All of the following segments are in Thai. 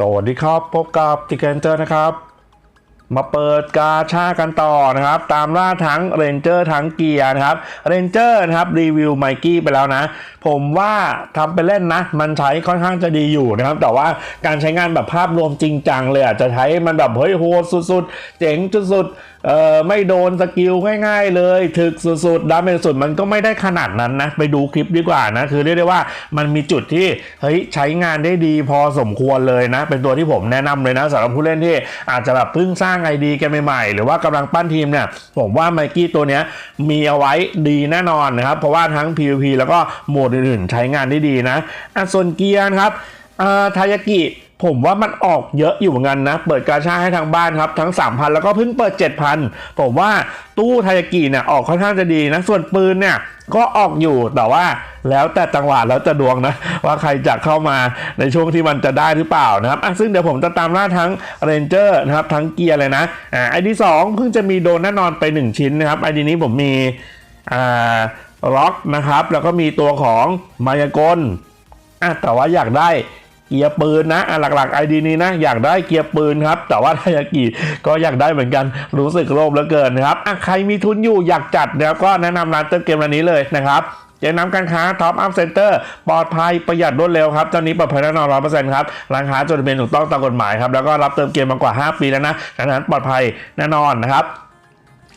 สวัสดีครับ พบกับติเกนเจอร์นะครับ มาเปิดกาชากันต่อนะครับ ตามล่าทั้งเรนเจอร์ทั้งเกียร์นะครับเรนเจอร์นะครับรีวิวไมกี้ไปแล้วนะ ผมว่าทำไปเล่นนะ มันใช้ค่อนข้างจะดีอยู่นะครับ แต่ว่าการใช้งานแบบภาพรวมจริงจังเลยอาจจะใช้มันแบบเฮ้ยโหดสุดๆ เจ๋งสุดๆเอ่อไม่โดนสกิลง่ายๆเลย ถึกสุดๆดาเมจสุดมันก็ไม่ได้ขนาดนั้นนะ ไปดูคลิปดีกว่านะ คือเรียกได้ว่ามันมีจุดที่เฮ้ยใช้งานได้ดีพอสมควรเลยนะ เป็นตัวที่ผมแนะนำเลยนะสำหรับผู้เล่นที่อาจจะแบบเพิ่งสร้างไอดีกันใหม่ๆ หรือว่ากำลังปั้นทีมเนี่ยผมว่าไมกี้ตัวเนี้ยมีเอาไว้ดีแน่นอนนะครับ เพราะว่าทั้ง PVP แล้วก็โหมดอื่นๆ ใช้งานได้ดีนะอะส่วนเกียร์นะครับทายากิ ผมว่ามันออกเยอะอยู่เหมือนกันนะ เปิดกาชาให้ทางบ้านครับ ทั้ง 3,000 แล้วก็เพิ่งเปิด 7,000 ผมว่าตู้ไทยากิเนี่ยออกค่อนข้างจะดีนะ ส่วนปืนเนี่ยก็ออกอยู่แต่ว่าแล้วแต่จังหวะแล้วจะดวงนะ ว่าใครจะเข้ามาในช่วงที่มันจะได้หรือเปล่านะครับซึ่งเดี๋ยวผมจะตามล่าทั้งเรนเจอร์นะครับทั้งเกียร์เลยนะอ่าไอดีสองเพิ่งจะมีโดนแน่นอนไป 1 ชิ้นนะครับไอดีนี้ผมมีอ่าล็อกนะครับ แล้วก็มีตัวของมายากลอะแต่ว่าอยากได้ เกียร์ปืนนะหลักๆไอดีนี้นะอยากได้เกียร์ปืนครับ แต่ว่าทายากิก็อยากได้เหมือนกันรู้สึกโลภเหลือเกินนะครับใครมีทุนอยู่อยากจัดนะครับก็แนะนำร้านเติมเกมร้านนี้เลยนะครับเจ๊น้ำการค้าท็อปอัพเซ็นเตอร์ปลอดภัยประหยัดรวดเร็วครับเจ้านี้ปลอดภัยแน่นอนร้อยเปอร์เซ็นต์ครับร้านค้าจดทะเบียนถูกต้องตามกฎหมายครับแล้วก็รับเติมเกมมากว่า 5 ปีแล้วนะดังนั้นปลอดภัยแน่นอนนะครับ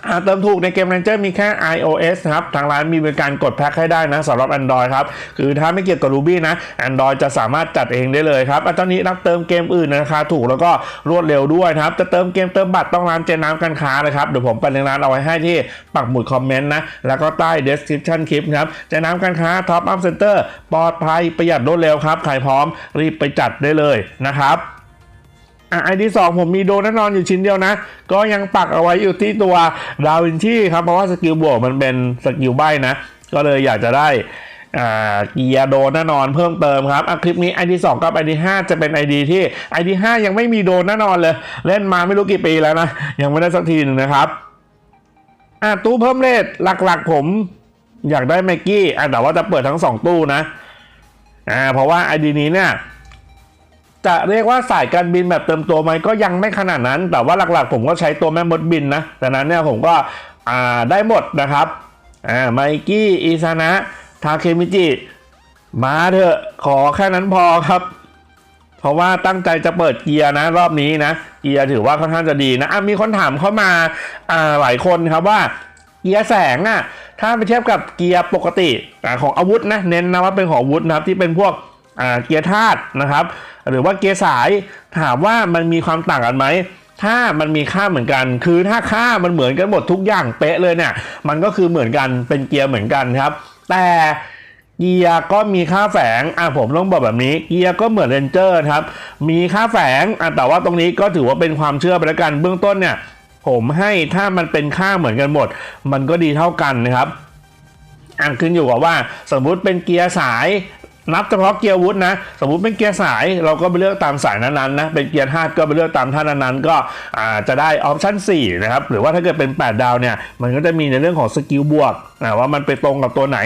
อ่าเติมถูกในเกม Ranger มีแค่ iOS นะครับ ทางร้านมีบริการกดแพ็คให้ได้นะสำหรับ Android ครับ คือถ้าไม่เกี่ยวกับ Ruby นะ Android จะสามารถจัดเองได้เลยครับอะตอนนี้รับเติมเกมอื่นนะราคาถูกแล้วก็รวดเร็วด้วยครับ จะเติมเกมเติมบัตรต้องร้านเจน้ำการค้าเลยครับ เดี๋ยวผมไปในร้านเอาไว้ให้ที่ปักหมุดคอมเมนต์นะ แล้วก็ใต้ description คลิปครับเจน้ำการค้า Top Up Center ปลอดภัยประหยัดรวดเร็วครับ ใครพร้อมรีบไปจัดได้เลยนะครับ อะไอดีสองผมมีโดนแน่นอนอยู่ชิ้นเดียวนะ ก็ยังปักเอาไว้อยู่ที่ตัวดาวินชีครับ เพราะว่าสกิลบวกมันเป็นสกิลใบนะ ก็เลยอยากจะได้อ่าเกียร์โดนแน่นอนเพิ่มเติมครับอะคลิปนี้ ID 2กับ ID 5จะเป็น ID ที่ ID 5ยังไม่มีโดนแน่นอนเลย เล่นมาไม่รู้กี่ปีแล้วนะ ยังไม่ได้สักทีหนึ่งนะครับอะตู้เพิ่มเลทหลักๆ ผมอยากได้แม็กกี้อะแต่ว่าจะเปิดทั้งสองตู้นะอ่าเพราะว่า ID นี้เนี่ย จะเรียกว่าสายการบินแบบเติมตัวไหมก็ยังไม่ขนาดนั้น แต่ว่าหลักๆ ผมก็ใช้ตัวแม่มดบินนะแต่นั้นเนี่ยผมก็ได้หมดนะครับอ่าไมกี้อิซานะทาเคมิจิมาเถอะขอแค่นั้นพอครับ เพราะว่าตั้งใจจะเปิดเกียร์นะ รอบนี้นะ เกียร์ถือว่าค่อนข้างจะดีนะะมีคนถามเข้ามาอ่าหลายคนครับว่าเกียร์แสงอะถ้าไปเทียบกับเกียร์ปกติของอาวุธนะเน้นนะว่าเป็นของอาวุธนะครับที่เป็นพวก เกียร์ธาตุนะครับ หรือว่าเกียร์สายถามว่ามันมีความต่างกันไหมถ้ามันมีค่าเหมือนกัน คือถ้าค่ามันเหมือนกันหมดทุกอย่างเป๊ะเลยเนี่ย มันก็คือเหมือนกันเป็นเกียร์เหมือนกันครับ แต่เกียร์ก็มีค่าแฝง อะผมต้องบอกแบบนี้ เกียร์ก็เหมือนเรนเจอร์ครับ มีค่าแฝง อะแต่ว่าตรงนี้ก็ถือว่าเป็นความเชื่อไปแล้วกัน เบื้องต้นเนี่ย ผมให้ถ้ามันเป็นค่าเหมือนกันหมด มันก็ดีเท่ากันนะครับอะขึ้นอยู่กับว่าสมมุติเป็นเกียร์สาย นับเฉพาะเกียร์วุฒนะ สมมุติเป็นเกียร์สายเราก็ไปเลือกตามสายนั้นๆนะ เป็นเกียร์ธาตุก็ไปเลือกตามท่านั้นๆก็อาจะได้ออปชั่น4นะครับ หรือว่าถ้าเกิดเป็น 8 ดาวเนี่ย มันก็จะมีในเรื่องของสกิลบวกว่ามันไปตรงกับตัวไหน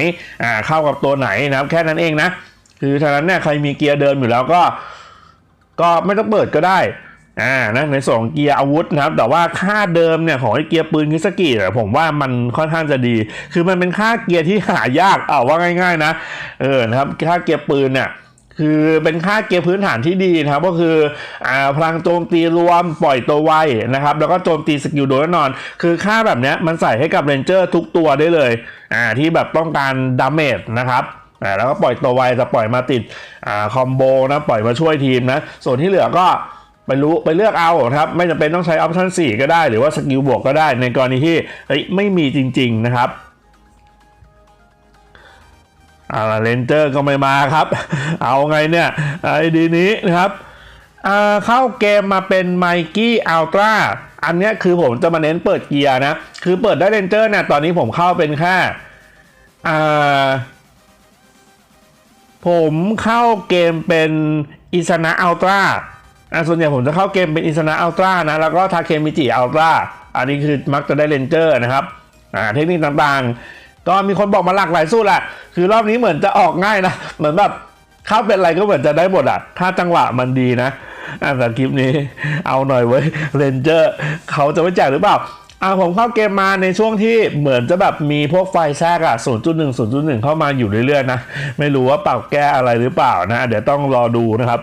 เข้ากับตัวไหนนะครับ แค่นั้นเองนะ คือฉะนั้นเนี่ยใครมีเกียร์เดิมอยู่แล้วก็ ก็ไม่ต้องเปิดก็ได้ อ่านะในส่วนของเกียร์อาวุธนะครับแต่ว่าค่าเดิมเนี่ยของไอ้เกียร์ปืนคิสกิเนี่ยผมว่ามันค่อนข้างจะดี คือมันเป็นค่าเกียร์ที่หายากเอาว่าง่าย ๆ นะเออนะครับค่าเกียร์ปืนเนี่ยคือเป็นค่าเกียร์พื้นฐานที่ดีนะครับก็คืออ่าพลังโจมตีรวมปล่อยตัวไวนะครับแล้วก็โจมตีสกิลโดยแน่นอน คือค่าแบบนี้มันใส่ให้กับเรนเจอร์ทุกตัวได้เลยอ่าที่แบบต้องการดาเมจนะครับอ่าแล้วก็ปล่อยตัวไวจะปล่อยมาติดอ่าคอมโบนะปล่อยมาช่วยทีมนะส่วนที่เหลือก็ ไปรู้ไปเลือกเอาครับไม่จำเป็นต้องใช้ออปชั่น4ก็ได้หรือว่าสกิลบวกก็ได้ในกรณีที่ไม่มีจริง ๆนะครับอาเลนเจอร์ก็ไม่มาครับ เอาไงเนี่ยไอดีนี้นะครับเข้าเกมมาเป็นไมกี้อัลตร้าอันเนี้ยคือผมจะมาเน้นเปิดเกียร์นะ คือเปิดได้เรนเจอร์เนี่ยตอนนี้ผมเข้าเป็นแค่ผมเข้าเกมเป็นอิสนะอัลตร้า อะส่วนใหญ่ผมจะเข้าเกมเป็นอิสนะอัลตร้านะ แล้วก็ทาเคมิจิอัลตร้าอันนี้คือมักจะได้เลนเจอร์นะครับอ่าเทคนิคต่างๆ ก็มีคนบอกมาหลากหลายสู้แหละคือรอบนี้เหมือนจะออกง่ายนะ เหมือนแบบเข้าเป็นอะไรก็เหมือนจะได้หมดอะ ถ้าจังหวะมันดีนะอะแต่คลิปนี้เอาหน่อยเว้ยเรนเจอร์เขาจะไม่แจกหรือเปล่าอ่าผมเข้าเกมมาในช่วงที่เหมือนจะแบบมีพวกไฟแทรกอะ 0.1 0.1 เข้ามาอยู่เรื่อยๆนะ ไม่รู้ว่าปรับแก้อะไรหรือเปล่านะ เดี๋ยวต้องรอดูนะครับ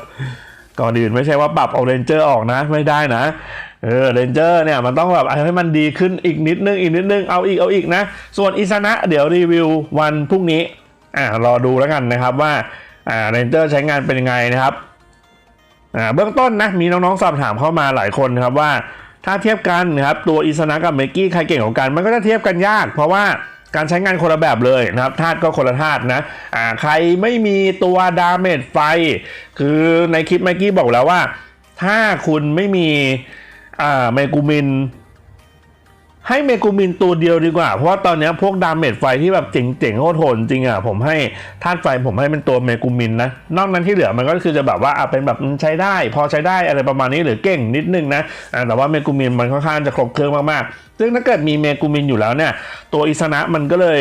ก่อนอื่นไม่ใช่ว่าปรับเอาเรนเจอร์ออกนะไม่ได้นะเออเรนเจอร์เนี่ยมันต้องแบบให้มันดีขึ้นอีกนิดนึงอีกนิดนึงเอาอีกเอาอีกนะ ส่วนอิซานะเดี๋ยวรีวิววันพรุ่งนี้อ่ารอดูแล้วกันนะครับว่าอ่าเรนเจอร์ใช้งานเป็นยังไงนะครับอ่าเบื้องต้นนะมีน้องๆสอบถามเข้ามาหลายคนนะครับว่า ถ้าเทียบกันนะครับตัวอิสนะกับเมกกี้ใครเก่งกว่ากัน มันก็จะเทียบกันยาก เพราะว่า การใช้งานคนละแบบเลยนะครับธาตุก็คนละธาตุนะอ่าใครไม่มีตัวดาเมจไฟ คือในคลิปเมกกี้บอกแล้วว่า ถ้าคุณไม่มีอ่าเมกูมิน ให้เมกูมินตัวเดียวดีกว่า เพราะว่าตอนนี้พวกดาเมจไฟที่แบบเจ๋งๆโคตรโหดจริงอะผมให้ธาตุไฟผมให้เป็นตัวเมกูมินนะ นอกนั้นที่เหลือมันก็คือจะแบบว่าเป็นแบบใช้ได้ พอใช้ได้อะไรประมาณนี้หรือเก่งนิดนึงนะอะแต่ว่าเมกูมินมันค่อนข้างจะครบเครื่องมากๆ ซึ่งถ้าเกิดมีเมกูมินอยู่แล้วเนี่ย ตัวอิสนะมันก็เลย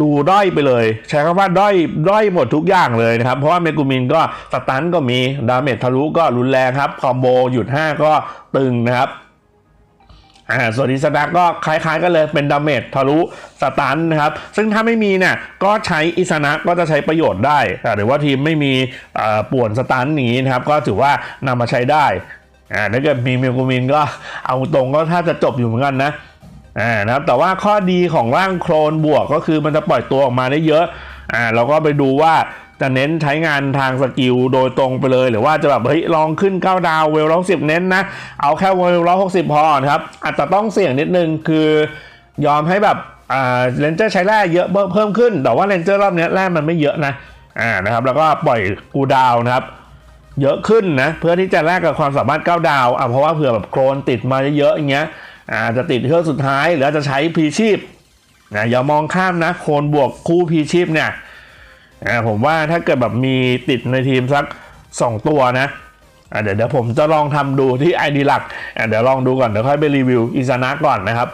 ดูด้อยไปเลย ใช้คำว่าด้อยด้อยหมดทุกอย่างเลยนะครับ เพราะว่าเมกูมินก็สตันก็มีดาเมจทะลุก็รุนแรงครับคอมโบหยุด 5 ก็ตึงนะครับ อ่าส่วนอิสนะก็คล้ายๆกันเลยเป็นดาเมจทะลุสตันนะครับ ซึ่งถ้าไม่มีเนี่ยก็ใช้อิสนะก็จะใช้ประโยชน์ได้ หรือว่าทีมไม่มีป่วนสตันอย่างนี้นะครับ ก็ถือว่านำมาใช้ได้อ่าถ้าเกิดมีเมลกูมินก็เอาตรงก็ถ้าจะจบอยู่เหมือนกันนะอ่านะครับแต่ว่าข้อดีของร่างโครนบวกก็คือมันจะปล่อยตัวออกมาได้เยอะอ่าเราก็ไปดูว่า จะเน้นใช้งานทางสกิลโดยตรงไปเลย หรือว่าจะแบบเฮ้ยลองขึ้น 9 ดาวเวลร้อยสิบเน้นนะ เอาแค่เวลร้อยหกสิบพอนะครับอาจจะต้องเสี่ยงนิดนึงคือยอมให้แบบอ่าเลนเจอร์ใช้แร่เยอะเพิ่มขึ้น แต่ว่าเลนเจอร์รอบเนี้ยแร่มันไม่เยอะนะอ่านะครับแล้วก็ปล่อยกูดาวนะครับเยอะขึ้นนะเพื่อที่จะแลกกับความสามารถ 9 ดาวอะเพราะว่าเผื่อแบบโครนติดมาเยอะๆอย่างเงี้ยอาจจะติดเครื่องสุดท้าย หรือจจะใช้พีชีพนะอย่ามองข้ามนะโครนบวกคู่พีชีพเนี่ย อ่าผมว่าถ้าเกิดแบบมีติดในทีมสัก 2 ตัวนะอะเดี๋ยวเดี๋ยวผมจะลองทำดูที่ไอดีหลักอะเดี๋ยวลองดูก่อนเดี๋ยวค่อยไปรีวิวอิซานะก่อนนะครับ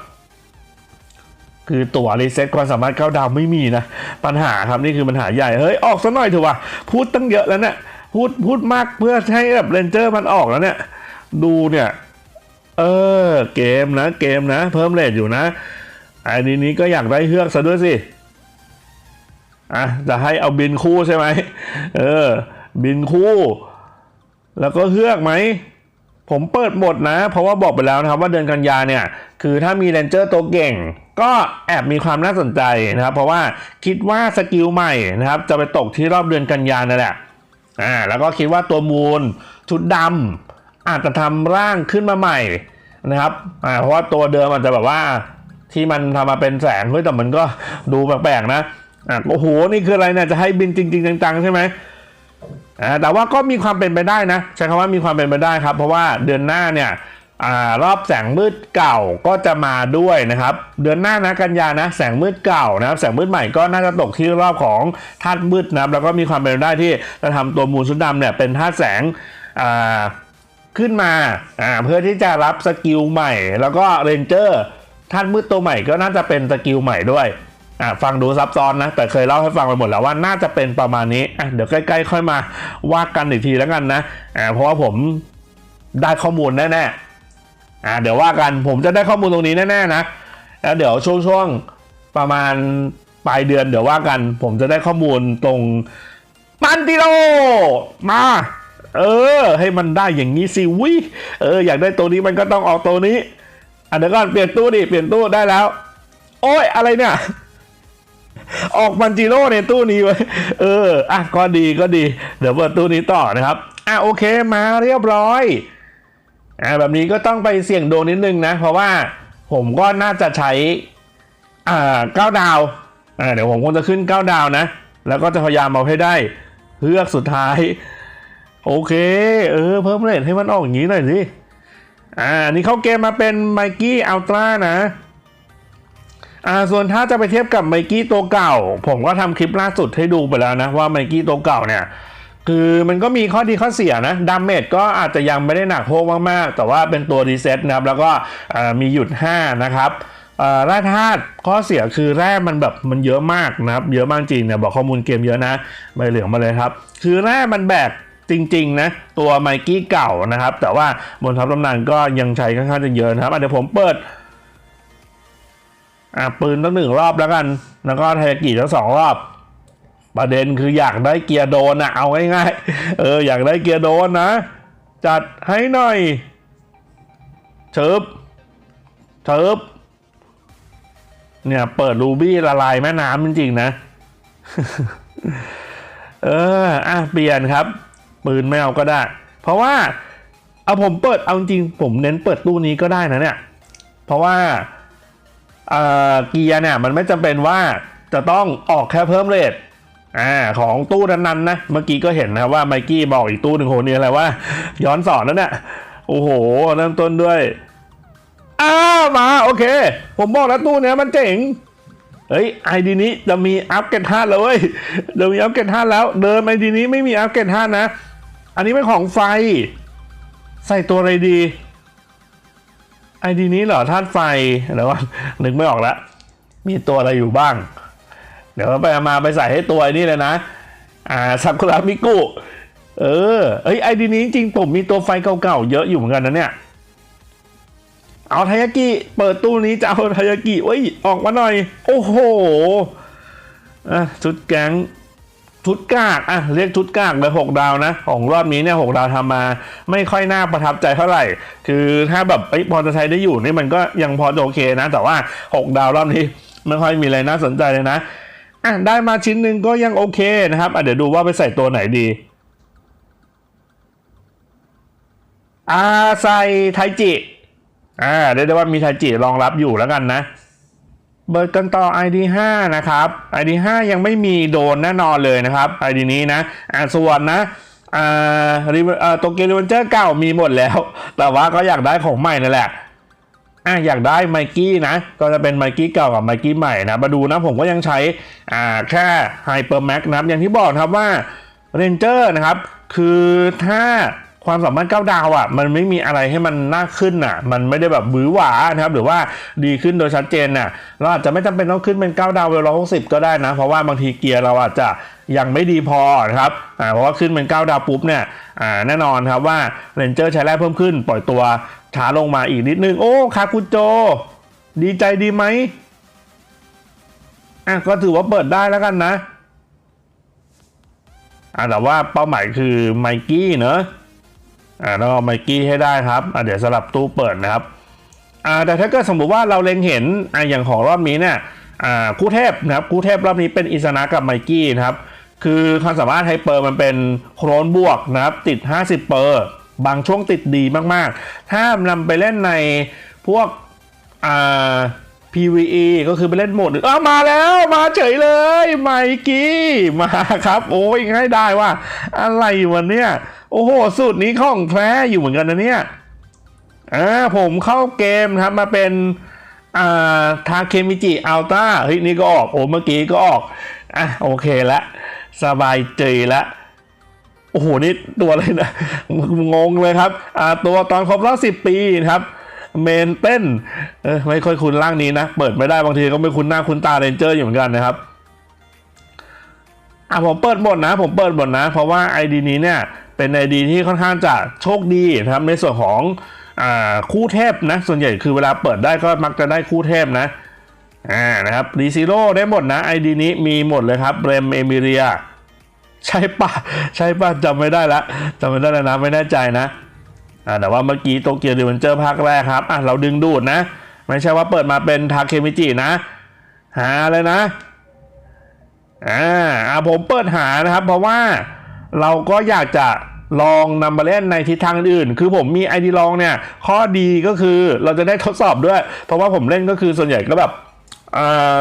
คือตั๋วรีเซ็ตความสามารถเข้าดาวไม่มีนะ ปัญหาครับนี่คือปัญหาใหญ่เฮ้ยออกซะหน่อยเถอะวะพูดตั้งเยอะแล้วเนี่ยพูดพูดมากเพื่อให้แบบเรนเจอร์มันออกแล้วเนี่ย ดูเนี่ย เออ เกมนะ เกมนะ เพิ่มเลทอยู่นะไอ้นี้นี้ก็อยากได้เฮือกซะด้วยสิ อะจะให้เอาบินคู่ใช่ไหมเออ บินคู่ แล้วก็เฮือกไหม ผมเปิดหมดนะ เพราะว่าบอกไปแล้วนะครับว่าเดือนกันยาเนี่ย คือถ้ามีเรนเจอร์ตัวเก่ง ก็แอบมีความน่าสนใจนะครับ เพราะว่าคิดว่าสกิลใหม่นะครับ จะไปตกที่รอบเดือนกันยานั่นแหละอ่าแล้วก็คิดว่าตัวมูลชุดดำอาจจะทำร่างขึ้นมาใหม่นะครับอ่าเพราะว่าตัวเดิมอาจจะแบบว่าที่มันทำมาเป็นแสงเฮ้ยแต่มันก็ดูแปลกๆนะ อะโอ้โห นี่คืออะไรเนี่ยจะให้บินจริง ๆ จังๆ ใช่ไหมอ่าแต่ว่าก็มีความเป็นไปได้นะ ใช้คำว่ามีความเป็นไปได้ครับ เพราะว่าเดือนหน้าเนี่ยอารอบแสงมืดเก่าก็จะมาด้วยนะครับ เดือนหน้านะกันยานะ แสงมืดเก่านะครับ แสงมืดใหม่ก็น่าจะตกที่รอบของธาตุมืดนะครับแล้วก็มีความเป็นไปได้ที่จะทำตัวมูลชุดดำเนี่ยเป็นธาตุแสงอ่าขึ้นมาอ่าเพื่อที่จะรับสกิลใหม่ แล้วก็เรนเจอร์ธาตุมืดตัวใหม่ก็น่าจะเป็นสกิลใหม่ด้วย อะฟังดูซับซ้อนนะ แต่เคยเล่าให้ฟังไปหมดแล้วว่าน่าจะเป็นประมาณนี้อะเดี๋ยวใกล้ๆค่อยมาว่ากันอีกทีแล้วกันนะอ่าเพราะว่าผมได้ข้อมูลแน่ๆอ่าเดี๋ยวว่ากันผมจะได้ข้อมูลตรงนี้แน่ๆนะแล้วเดี๋ยวช่วงๆประมาณปลายเดือนเดี๋ยวว่ากัน ผมจะได้ข้อมูลตรงปันติโลมา เออ ให้มันได้อย่างนี้สิวิเออ อยากได้ตัวนี้มันก็ต้องออกตัวนี้อะเดี๋ยวก่อนเปลี่ยนตู้ดิเปลี่ยนตู้ได้แล้ว โอ้ยอะไรเนี่ย ออกมันจิโร่ในตู้นี้ไว้เออ อะก็ดีก็ดี เดี๋ยวเปิดตู้นี้ต่อนะครับ อะโอเคมาเรียบร้อย อ่าแบบนี้ก็ต้องไปเสี่ยงดวงนิดนึงนะ เพราะว่าผมก็น่าจะใช้ อ่าเก้าดาว อ่าเดี๋ยวผมคงจะขึ้นเก้าดาวนะ แล้วก็จะพยายามเอาให้ได้เฮือกสุดท้าย โอเค เออ เพิ่มเลทให้มันออกอย่างนี้หน่อยสิอ่านี่เข้าเกมมาเป็นไมกี้อัลตร้านะ อ่าส่วนถ้าจะไปเทียบกับไมกี้ตัวเก่า ผมก็ทำคลิปล่าสุดให้ดูไปแล้วนะว่าไมกี้ตัวเก่าเนี่ยคือมันก็มีข้อดีข้อเสียนะดาเมจก็อาจจะยังไม่ได้หนักโพกมากๆ แต่ว่าเป็นตัวรีเซ็ตนะครับ แล้วก็มีหยุด 5 นะครับแร่ธาตุข้อเสียคือแร่มันแบบมันเยอะมากนะครับ เยอะมากจริงเนี่ยบอกข้อมูลเกมเยอะนะใบเหลืองมาเลยครับ คือแร่มันแบกจริงๆนะตัวไมกี้เก่านะครับ แต่ว่าบนท็อปตำนานก็ยังใช้ค่อนข้างจะเยอะนะครับเดี๋ยวผมเปิด อะปืนตั้งหนึ่งรอบแล้วกัน แล้วก็ไทยากิทั้งสองรอบ ประเด็นคืออยากได้เกียร์โดนอะเอาง่ายๆเอออยากได้เกียร์โดนนะ จัดให้หน่อยเชิบเชิบเนี่ยเปิดรูบี้ละลายแม่น้ำจริงๆนะ เอออะเปลี่ยนครับ ปืนไม่เอาก็ได้ เพราะว่าเอาผมเปิดเอาจริงผมเน้นเปิดตู้นี้ก็ได้นะเนี่ย เพราะว่า เกียร์เนี่ยมันไม่จำเป็นว่าจะต้องออกแค่เพิ่มเรทอ่าของตู้นั้นๆนะ เมื่อกี้ก็เห็นนะว่าไมกี้บอกอีกตู้หนึ่งโหนี่อะไรว่า ย้อนสอนนั่นเนี่ยโอ้โหเริ่มต้นด้วยอ้าวมาโอเค ผมบอกแล้วตู้เนี้ยมันเจ๋งเฮ้ยไอดีนี้จะมีอัพเกรดห้าแล้วเว้ยจะมีอัพเกรดห้าแล้ว เดิมไอดีนี้ไม่มีอัพเกรดห้านะ อันนี้เป็นของไฟ ใส่ตัวอะไรดี ไอดีนี้เหรอธาตุไฟเดี๋ยวนนึกไม่ออกละมีตัวอะไรอยู่บ้าง เดี๋ยวไปเอามาไปใส่ให้ตัวนี่เลยนะ อ่าซากุระมิกุ เออเอ้ยไอดีนี้จริงผมมีตัวไฟเก่าๆเยอะอยู่เหมือนกันนะเนี่ย เอาทายากิเปิดตู้นี้จะเอาทายากิเว้ยออกมาหน่อย โอ้โหอะชุดแก๊ง ชุดกากอะเรียกชุดกากเลยหกดาวนะ ของรอบนี้เนี่ยหกดาวทำมา ไม่ค่อยน่าประทับใจเท่าไหร่ คือถ้าแบบเอ้พอจะใช้ได้อยู่นี่มันก็ยังพอจะโอเคนะ แต่ว่าหกดาวรอบนี้ไม่ค่อยมีอะไรน่าสนใจเลยนะอะได้มาชิ้นหนึ่งก็ยังโอเคนะครับอะเดี๋ยวดูว่าไปใส่ตัวไหนดีอาไซไทจิอ่าเรียกได้ว่ามีไทจิรองรับอยู่แล้วกันนะ เบิร์ดกันต่อ ID 5นะครับ ID 5ยังไม่มีโดนแน่นอนเลยนะครับ ID นี้นะอ่าส่วนนะอ่ารีอ่าโตเกียวรีเวนเจอร์เก่ามีหมดแล้ว แต่ว่าก็อยากได้ของใหม่นั่นแหละอะอยากได้ไมกี้นะ ก็จะเป็นไมกี้เก่ากับไมกี้ใหม่นะ มาดูนะผมก็ยังใช้อ่าแค่ไฮเปอร์แม็กนะครับ อย่างที่บอกครับว่าเรนเจอร์นะครับ คือถ้า ความสามารถก้าวดาวอะมันไม่มีอะไรให้มันน่าขึ้นอะ มันไม่ได้แบบบื้อหวานะครับหรือว่าดีขึ้นโดยชัดเจนน่ะเราอาจจะไม่จำเป็นต้องขึ้นเป็น9ดาวเวลร้อยหกสิบก็ได้นะ เพราะว่าบางทีเกียร์เราอาจจะยังไม่ดีพอนะครับอ่าเพราะว่าขึ้นเป็น9ดาวปุ๊บเนี่ยอ่าแน่นอนครับว่าเรนเจอร์ใช้แร่เพิ่มขึ้น ปล่อยตัวช้าลงมาอีกนิดนึงโอ้คาคุโจ ดีใจดีไหมอะก็ถือว่าเปิดได้แล้วกันนะอ่าแต่ว่าเป้าหมายคือไมกี้เนอะ อ่าต้องเอาไมกี้ให้ได้ครับอ่าเดี๋ยวสลับตู้เปิดนะครับอ่าแต่ถ้าเกิดสมมติว่าเราเล็งเห็นอ่าอย่างของรอบนี้เนี่ยอ่าคู่เทพนะครับคู่เทพรอบนี้เป็นอิสนะกับไมกี้นะครับคือความสามารถไฮเปอร์มันเป็นโครนบวกนะครับติด 50 เปอร์บางช่วงติดดีมากๆ ถ้านำไปเล่นในพวกอ่า PVE ก็คือไปเล่นโหมดอ้ามาแล้วมาเฉยเลยไมกี้มาครับ โอ้ยง่ายได้ว่า อะไรวะเนี่ย โอ้โห สูตรนี้ของแท้อยู่เหมือนกันนะเนี่ยอ่าผมเข้าเกมครับมาเป็นอ่าทาเคมิจิอัลต้าเฮ้ยนี่ก็ออกโอ้เมื่อกี้ก็ออกอะโอเคละ สบายใจละโอ้โห นี่ตัวอะไรนะ งงเลยครับ อ่า ตัวตอนครบรอบสิบปีนะครับ เมนเต้น เออไม่ค่อยคุ้นร่างนี้นะ เปิดไม่ได้บางทีก็ไม่คุ้นหน้าคุ้นตาเรนเจอร์อยู่เหมือนกันนะครับ อะผมเปิดหมดนะ ผมเปิดหมดนะ เพราะว่า ID นี้เนี่ย เป็น ID ที่ค่อนข้างจะโชคดีนะครับในส่วนของอคู่เทพนะ ส่วนใหญ่คือเวลาเปิดได้ก็มักจะได้คู่เทพนะอ่านะครับรีซิโร่ได้หมดนะ ID นี้มีหมดเลยครับเรมเอมิเรียใช่ปะใช่ปะจำไม่ได้ละจำไม่ได้แล้วนะไม่แน่ใจนะอ่าแต่ว่าเมื่อกี้โตเกียวรีเวนเจอร์ภาคแรกครับอะเราดึงดูดนะ ไม่ใช่ว่าเปิดมาเป็นทาเคมิจินะ หาเลยนะอ่าอะผมเปิดหานะครับ เพราะว่าเราก็อยากจะ ลองนำมาเล่นในทิศทางอื่น คือผมมีไอดีลองเนี่ย ข้อดีก็คือเราจะได้ทดสอบด้วย เพราะว่าผมเล่นก็คือส่วนใหญ่ก็แบบ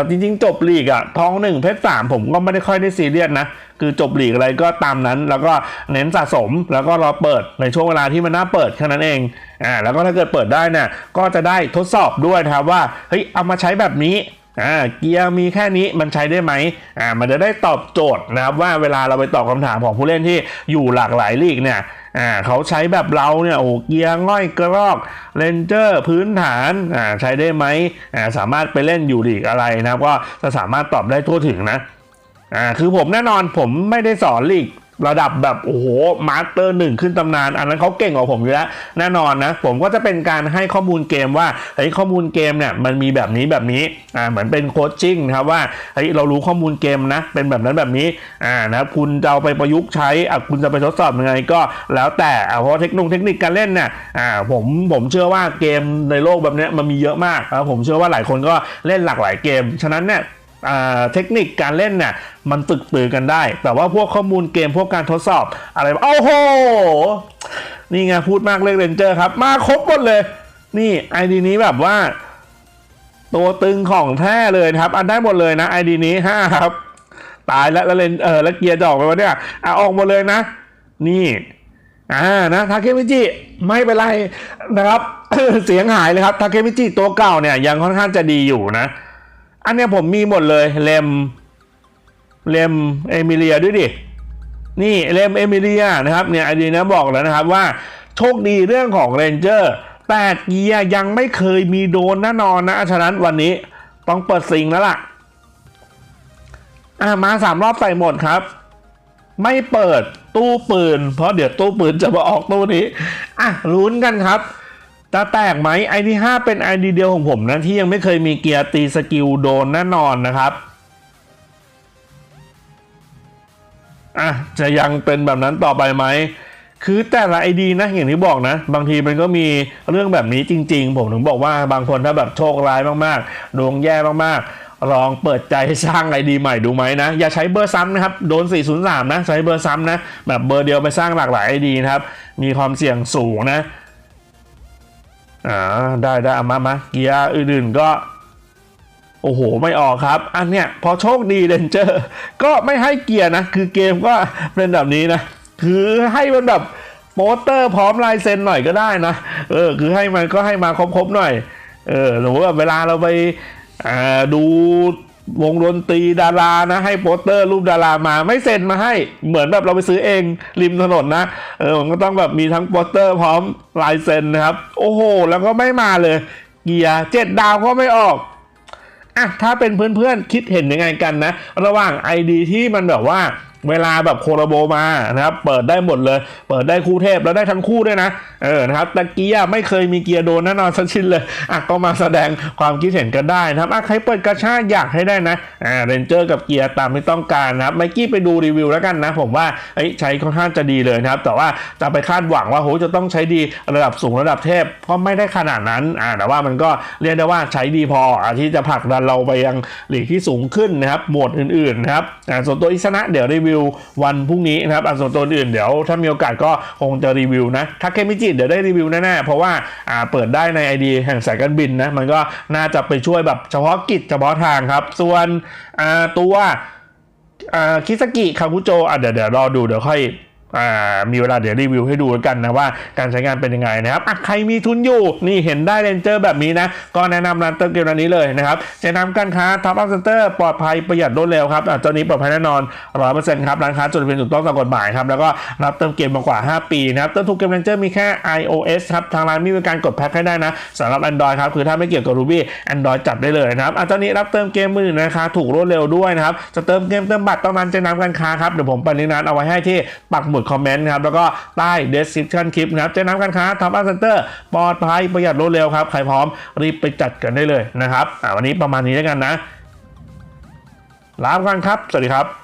จริงๆ จบลีกอะท้องหนึ่งเพชรสามผมก็ไม่ได้ค่อยได้ซีเรียสนะ คือจบลีกอะไรก็ตามนั้น แล้วก็เน้นสะสมแล้วก็รอเปิดในช่วงเวลาที่มันน่าเปิดแค่นั้นเองอ่าแล้วก็ถ้าเกิดเปิดได้เนี่ยก็จะได้ทดสอบด้วยนะครับว่าเฮ้ยเอามาใช้แบบนี้ อ่าเกียร์มีแค่นี้มันใช้ได้ไหมอ่ามันจะได้ตอบโจทย์นะครับว่าเวลาเราไปตอบคำถามของผู้เล่นที่อยู่หลากหลายลีกเนี่ยอ่าเขาใช้แบบเราเนี่ยโอ้เกียร์ง่อยกระรอกเรนเจอร์พื้นฐานอ่าใช้ได้ไหมอ่าสามารถไปเล่นอยู่ลีกอะไรนะครับ ก็จะสามารถตอบได้ทั่วถึงนะอ่าคือผมแน่นอนผมไม่ได้สอนลีก ระดับแบบโอ้โหมาสเตอร์หนึ่งขึ้นตำนาน อันนั้นเขาเก่งกว่าผมอยู่แล้ว แน่นอนนะ ผมก็จะเป็นการให้ข้อมูลเกมว่าเฮ้ยข้อมูลเกมเนี่ยมันมีแบบนี้แบบนี้อ่าเหมือนเป็นโคชชิ่งนะครับว่าเฮ้ยเรารู้ข้อมูลเกมนะเป็นแบบนั้นแบบนี้อ่านะคุณจะเอาไปประยุกต์ใช้อะคุณจะไปทดสอบยังไงก็แล้วแต่อะเพราะเทคโนโลยีเทคนิคการเล่นเนี่ยอ่าผมผมเชื่อว่าเกมในโลกแบบนี้มันมีเยอะมากแล้วผมเชื่อว่าหลายคนก็เล่นหลากหลายเกม ฉะนั้นเนี่ย เทคนิคการเล่นเนี่ยมันฝึกปือกันได้ แต่ว่าพวกข้อมูลเกมพวกการทดสอบอะไรโอ้โห นี่ไงพูดมากเรื่องเรนเจอร์ครับ มาครบหมดเลย นี่ไอดีนี้แบบว่า ตัวตึงของแท้เลยครับ อันได้หมดเลยนะไอดีนี้ห้าครับ ตายแล้วแล้วเลนเออแล้วเกียร์จะออกไปวะเนี่ยอะออกหมดเลยนะ นี่อ่านะทาเคมิจิไม่เป็นไรนะครับ เสียงหายเลยครับทาเคมิจิตัวเก่าเนี่ยยังค่อนข้างจะดีอยู่นะ อันเนี้ยผมมีหมดเลยเลมเลมเอมิเลียด้วยดิ นี่เลมเอมิเลียนะครับเนี่ยไอดีนะบอกแล้วนะครับว่าโชคดีเรื่องของเรนเจอร์แต่เกียร์ยังไม่เคยมีโดนแน่นอนนะฉะนั้นวันนี้ต้องเปิดซิงแล้วล่ะ อะมาสามรอบใส่หมดครับ ไม่เปิดตู้ปืน เพราะเดี๋ยวตู้ปืนจะมาออกตู้นี้ อะลุ้นกันครับ จะแตกไหมไอที่ 5 เป็นไอดีเดียวของผมนะ ที่ยังไม่เคยมีเกียร์ตีสกิลโดนแน่นอนนะครับอะจะยังเป็นแบบนั้นต่อไปไหม คือแต่ละไอดีนะอย่างที่บอกนะ บางทีมันก็มีเรื่องแบบนี้จริง ๆ ผมถึงบอกว่าบางคนถ้าแบบโชคร้ายมากๆดวงแย่มากๆ ลองเปิดใจสร้างไอดีใหม่ดูไหมนะ อย่าใช้เบอร์ซ้ำนะครับ โดน 403 นะ ใช้เบอร์ซ้ำนะ แบบเบอร์เดียวไปสร้างหลากหลายไอดีนะครับ มีความเสี่ยงสูงนะ อ่าได้ได้มามาเกียร์อื่นๆก็ โอ้โห ไม่ออกครับ อันเนี้ยพอโชคดีเรนเจอร์ก็ไม่ให้เกียร์นะ คือเกมก็เป็นแบบนี้นะ คือให้มันแบบโปสเตอร์พร้อมลายเซ็นหน่อยก็ได้นะ เออ คือให้มันก็ให้มาครบๆหน่อย เออหรือว่าเวลาเราไปอ่าดู วงดนตรีดารานะ ให้โปสเตอร์รูปดารามาไม่เซ็นมาให้เหมือนแบบเราไปซื้อเองริมถนนนะเออมันก็ต้องแบบมีทั้งโปสเตอร์พร้อมลายเซ็นนะครับ โอ้โห แล้วก็ไม่มาเลย เกียร์เจ็ดดาวก็ไม่ออกอะถ้าเป็นเพื่อนๆคิดเห็นยังไงกันนะ ระหว่าง ID ที่มันแบบว่า เวลาแบบโคโรโบมานะครับ เปิดได้หมดเลย เปิดได้คู่เทพแล้วได้ทั้งคู่ด้วยนะ เออนะครับแต่เกียร์ไม่เคยมีเกียร์โดนแน่นอนสักชิ้นเลยอะก็มาแสดงความคิดเห็นกันได้นะครับอะใครเปิดกระชากอยากให้ได้นะอ่าเรนเจอร์กับเกียร์ตามที่ต้องการนะครับไมกี้ไปดูรีวิวแล้วกันนะ ผมว่าเอ้ใช้ค่อนข้างจะดีเลยนะครับ แต่ว่าจะไปคาดหวังว่าโหจะต้องใช้ดีระดับสูงระดับเทพก็ไม่ได้ขนาดนั้นอ่าแต่ว่ามันก็เรียกได้ว่าใช้ดีพอที่จะผลักดันเราไปยังหลีกที่สูงขึ้นนะครับหมวดอื่นๆนะครับอ่าส่วนตัวอิสนะเดี๋ยวรีวิววันพรุ่งนี้นะครับอันส่วนตัวอื่นเดี๋ยวถ้ามีโอกาสก็คงจะรีวิวนะถ้าเคมิจิเดี๋ยวได้รีวิวแน่ๆเพราะว่าอ่าเปิดได้ใน ID แห่งสายการบินนะมันก็น่าจะไปช่วยแบบเฉพาะกิจเฉพาะทางครับ ส่วนอ่าตัวอ่าคิสกิคาคุโจอะเดี๋ยวเดี๋ยวรอดูเดี๋ยวค่อย มีเวลาเดี๋ยวรีวิวให้ดูกันนะว่าการใช้งานเป็นยังไงนะครับใครมีทุนอยู่นี่เห็นได้เรนเจอร์แบบนี้นะ ก็แนะนำร้านเติมเกมร้านนี้เลยนะครับจะนำการค้าท็อปอัพเซ็นเตอร์ปลอดภัยประหยัดรวดเร็วครับอะตัวนี้ปลอดภัยแน่นอนร้อยเปอร์เซ็นต์ครับร้านค้าจดทะเบียนถูกต้องตามกฎหมายครับแล้วก็รับเติมเกมมากว่า 5 ปีนะครับเติมถูกเกมเรนเจอร์มีแค่ iOS ครับทางร้านมีบริการกดแพ็คให้ได้นะสำหรับ Android ครับคือถ้าไม่เกี่ยวกับ Ruby Android จัดได้เลยนะครับอะตอนนี้รับเติมเกมมือถือนะคะถูกรวดเร็วด้วยนะครับจะเติมเกมเติมบัตรต้องนั้นจะนำการค้าครับเดี๋ยวผมปันลินั้นเอาไว้ให้ที่ปักหมุดคอมเมนต์ครับแล้วก็ใต้ description คลิปนะครับเจะนำการค้าท็อปอัพเซ็นเตอร์ปลอดภัยประหยัดรวดเร็วครับ ใครพร้อมรีบไปจัดกันได้เลยนะครับอะวันนี้ประมาณนี้แล้วกันนะลาไปกันครับ สวัสดีครับ